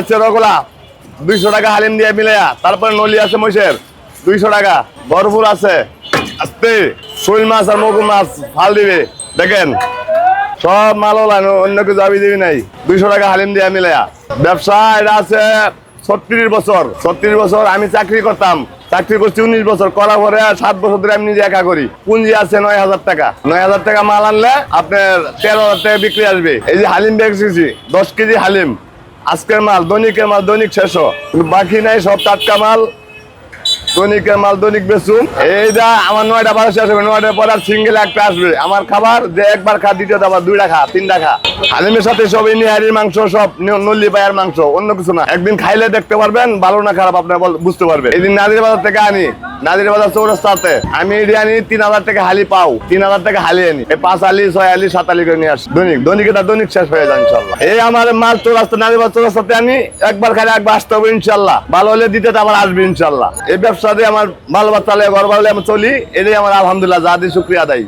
আছে রগলা। দুইশো টাকা হালিম দিয়ে মিলাইয়া। তারপরে নলি আছে মহিষের। দুইশো টাকা। বরফুর আছে। আস্তে। শৈল মাছ আর মগুর মাছ ফাল দিবে। দেখেন। সব মাল ওলানো অন্য কিছু আমি দিবি নাই। দুইশো টাকা হালিম দিয়ে মিলাইয়া। ব্যবসা এটা আছে ছত্রিশ বছর। ছত্রিশ বছর আমি চাকরি করতাম। চাকরি করছি উনিশ বছর। করার পরে সাত বছর ধরে আমি নিজে একা করি। পুঁজি আছে নয় হাজার টাকা। নয় হাজার টাকা মাল আনলে আপনার তেরো হাজার টাকা বিক্রি আসবে। এই যে হালিম বেচেছি দশ কেজি হালিম। আজকের মাল, দৈনিকের মাল, দৈনিক শেষ বাকি নাই সব টাটকা মাল। দৈনিকের মাল, দৈনিক বেচুন। যা, আমার নয়টা বারো শেষ হবে নয়টা পর আর সিঙ্গেল একটা আসবে। আমার খাবার যে একবার খা দ্বিতীয় আবার দুইটা খা, তিনটা খা। হালিমের সাথে সব নিহারির মাংস, সব নল্লি পায়ের মাংস, অন্য কিছু না। একদিন খাইলে দেখতে পারবেন, ভালো না খারাপ, আপনার বুঝতে পারবেন। এই দিন নাদির বাজার থেকে আনি। নাদির বাজার চৌরাস্তাতে। আমি এটি আনি তিন হাজার টাকা হালি পাও, তিন হাজার টাকা হালি আনি। এই পাঁচ আলি ছয় আলি সাত আলি করে নিয়ে আসি। দৈনিক দৈনিক এটা দৈনিক শেষ হয়ে যায় ইনশাল্লাহ। এই আমার মাল চৌরাস্তা নাদির বাজার চৌরাস্তাতে আনি একবার খালি একবার আসতে হবে ইনশাল্লাহ। ভালো হলে দিতে আবার আসবে ইনশাল্লাহ। এই ব্যবসাতে আমার ভালো বাচ্চা ঘর ভালো আমি চলি। এটাই আমার আলহামদুলিল্লাহ, যা দিয়ে শুক্রিয়া দেয়